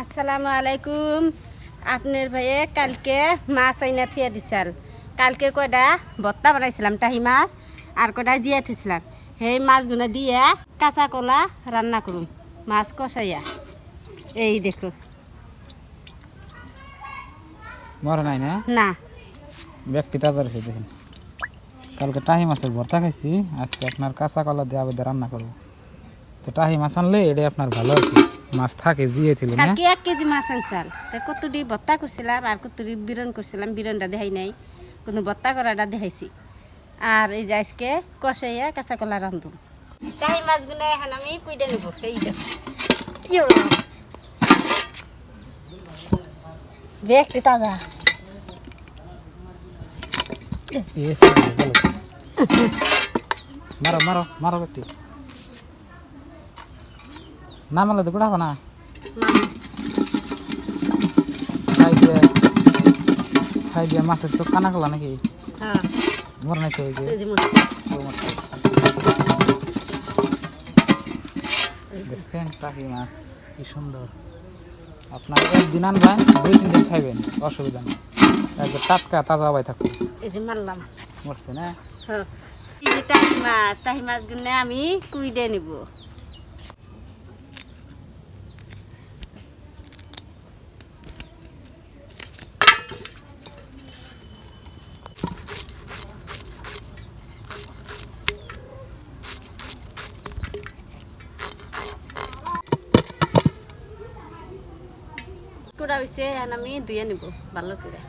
আসসালামু আলাইকুম। আপনার ভাইয়ে কালকে মাছ আইনা থুয়ে দিছাল। কালকে কয়টা? ভত্তা বানাইছিলাম টাহি মাছ আর কয়টা জিয়া থুইছিলাম। সেই মাছগুলো দিয়ে কাঁচা কলা রান্না করুন মাছ কষাইয়া। এই দেখো। মরে নাই না? না। ব্যক্তি তাজা রয়েছে দেখেন। কালকে টাহি মাছের ভর্তা খাইছি আজকে আপনার কাঁচা কলা দিয়ে আবেদন রান্না করব। তো টাহি মাছ আনলে এটা আপনার ভালো আছে মাছ থাকে জিয়ে কালকে এক কেজি মাছ আনছাল তা কতটি ভত্তা করছিলাম আর কতটি বিরন করছিলাম বিরনটা দেখাই নাই কোনো ভত্তা করাটা দেখাইছি আর এই যে আজকে কষাইয়া কাঁচা কলা রান্ধুন টাহি মাছগুলো এখন আমি কুইডে নেব এই দেখতে তাজা মারো মারো মারো ব্যক্তি না মারলে তো গুড়াবো না? দিয়ে মাছের তো কানা কলা নাকি নাই তো মাছ। দেখছেন টাকি মাছ কি সুন্দর। আপনার একদিন আনবেন দুই তিন দিন খাইবেন অসুবিধা নেই। একবার টাটকা তাজা হবাই থাকুন এই যে মারলাম। মরছে না? হ্যাঁ। টাহি মাছ টাহি মাছগুলো আমি কুইডে নিব। হয়েছে এখন আমি ধুয়ে নিব, ভালো করে।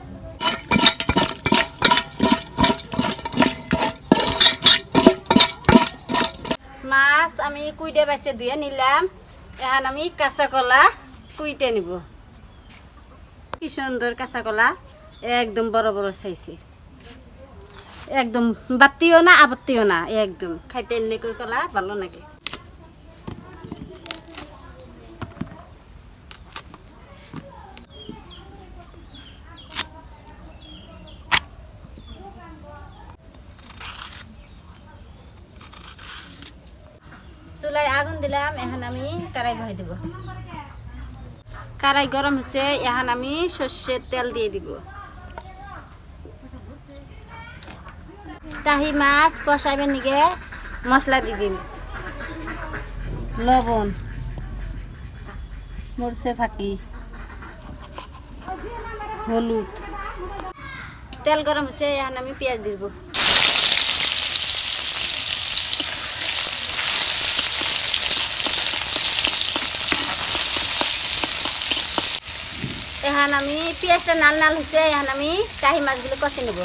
মাছ আমি কুইটে বাইছে ধুয়ে নিলাম। এখন আমি কাঁচা কলা কুইটে নিব। কি সুন্দর কাঁচা কলা একদম বড় বড় সাইজের। একদম বাত্তিও না আবত্তিও না, একদম। খাইতে এনে কলা, ভালো লাগে। চুলাই আগুন দিলাম, এখন আমি কারাই বহাই দেব। কারাই গরম হয়েছে এখন আমি সর্ষের তেল দিয়ে দিব। টাহি মাছ কষাইবেন নিগে, মশলা দি দিম। লবণ, মরচে ফাঁকি, হলুদ। তেল গরম হয়েছে এখন আমি পেঁয়াজ দিব। এখন আমি পেঁয়াজটা নাল নাল হচ্ছে এখন আমি কাহি মাছগুলো কষে নেব।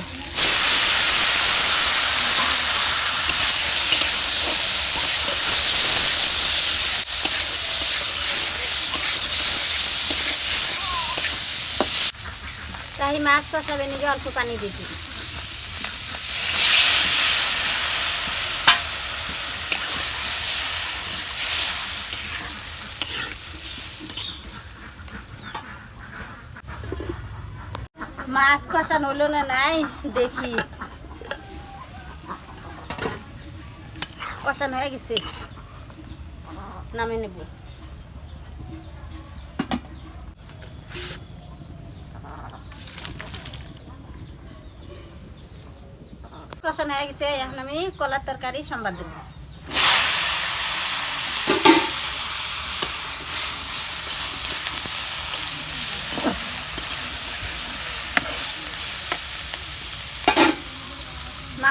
কাহি মাছ কষাবে নিজে অল্প পানি দিছি। মাছ কষানো হলো না, নাই, দেখি। কষানো হয়ে গেছে। নামে নেব। কষানো হয়ে গেছে, এখন আমি কলার তরকারি সম্বাদ দেব।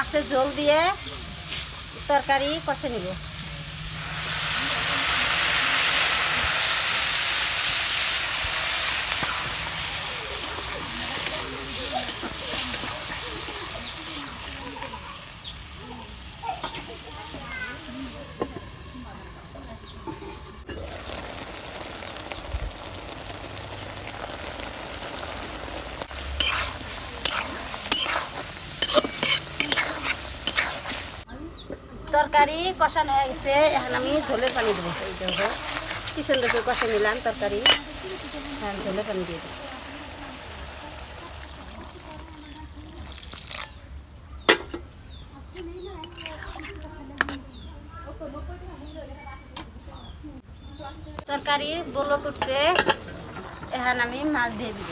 মাছের ঝোল দিয়ে তরকারি কষে নিব। তরকারি কষানো হয়ে গেছে এখন আমি ঝোলের পানি দেবো। এই দেখো, কি সুন্দর করে কষে নিলাম তরকারি। এখন ঝোলের পানি দিয়ে দেবো। তরকারি বলক উঠছে, এখন আমি মাছ দিয়ে দিব।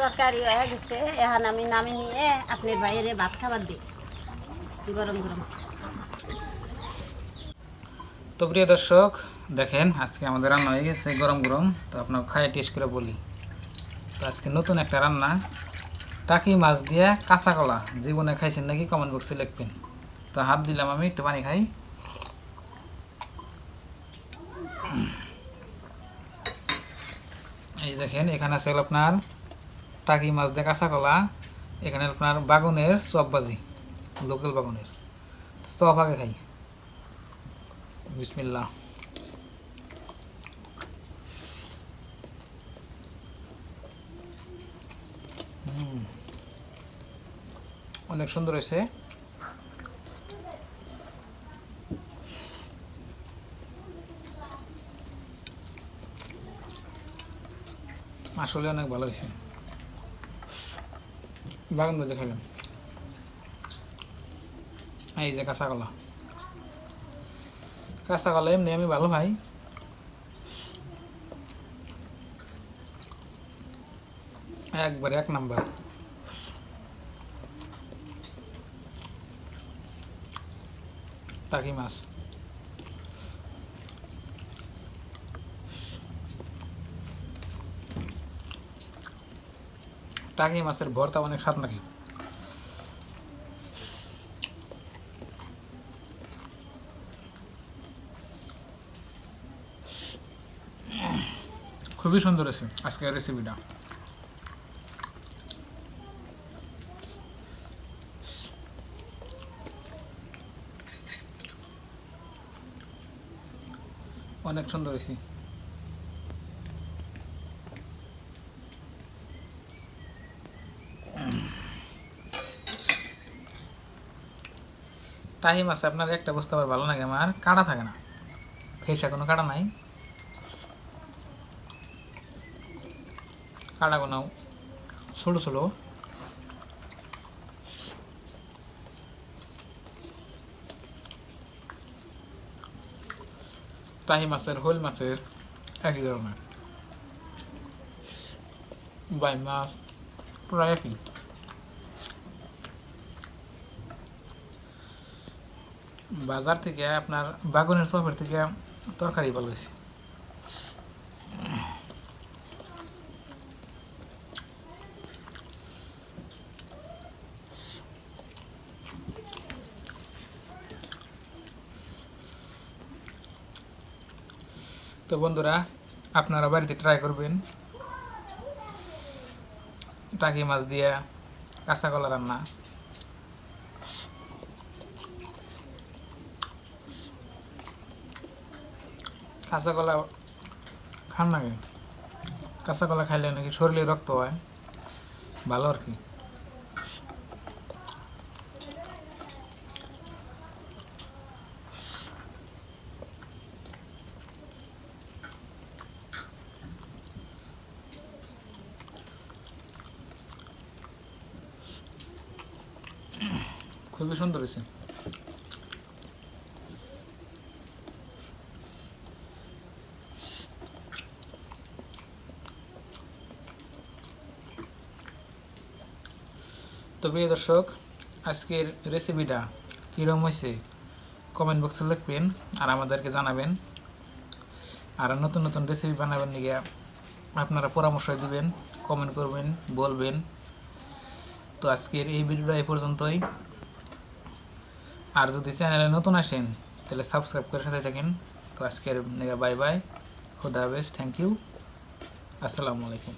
তরকারি হয়ে গেছে। এখন আমি নামি নিয়ে আপনার বাইরে ভাত খাবার দিই। গরম গরম। তো প্রিয় দর্শক, দেখেন, আজকে আমাদের রান্না হয়ে গেছে গরম গরম। তো আপনার খাই টেস্ট করে বলি। তো আজকে নতুন একটা রান্না। টাকি মাছ দিয়ে কাঁচা কলা। জীবনে খাইছেন নাকি কমেন্ট বক্সে লিখবেন। তো হাত দিলাম আমি, একটু পানি খাই। এই দেখেন, এখানে আছে আপনার টাকি মাছ দিয়ে কাঁচা কলা, এখানে আপনার বাগুনের চপ বাজি লোকাল বাগুনের। চপ আগে খাই। বিসমিল্লাহ। হুম। অনেক সুন্দর হয়েছে। আসলে অনেক ভালো হয়েছে। বাগান বাজে খাবেন এই যে কাঁচা কলা কাঁচা কলা এমনি আমি ভালো ভাই একবার এক নাম্বার। টাকি মাছ। টাকি মাছের ভর্তা অনেক স্বাদ নাকি? খুবই সুন্দর আছে আজকের রেসিপিটা অনেক সুন্দর হয়েছে। টাইম আছে, আপনার একটা বস্তু আবার ভালো লাগে, আমার কাটা থাকে না। ফেসা কোনো কাটা নাই। কাটা কোনো ছোটো ছোটো। টাহি মাছের, হোল মাছের একই ধরনের। বাই মাছ প্রায় একই। বাজার থেকে আপনার বাগানের চপের থেকে তরকারি ভালো হয়েছে। তো বন্ধুরা, আপনারা বাড়িতে ট্রাই করবেন। টাকি মাছ দিয়ে কাঁচা কলা রান্না। কাঁচা কলা খান নাকি কাঁচা কলা খাইলে নাকি শরীরে রক্ত হয়। ভালো আর কি। খুবই সুন্দর হয়েছে। তো প্রিয় দর্শক, আজকের রেসিপিটা কীরকম হয়েছে কমেন্ট বক্সে লিখবেন আর আমাদেরকে জানাবেন। আর নতুন নতুন রেসিপি বানাবেন নিয়ে আপনারা পরামর্শ দিবেন কমেন্ট করবেন, বলবেন। তো আজকের এই ভিডিওটা এই পর্যন্তই। আর যদি চ্যানেলে নতুন আসেন, তাহলে সাবস্ক্রাইব করে সাথে থাকেন। তো আজকের বাই বাই খুদা হাফেজ থ্যাংক ইউ আসসালামু আলাইকুম।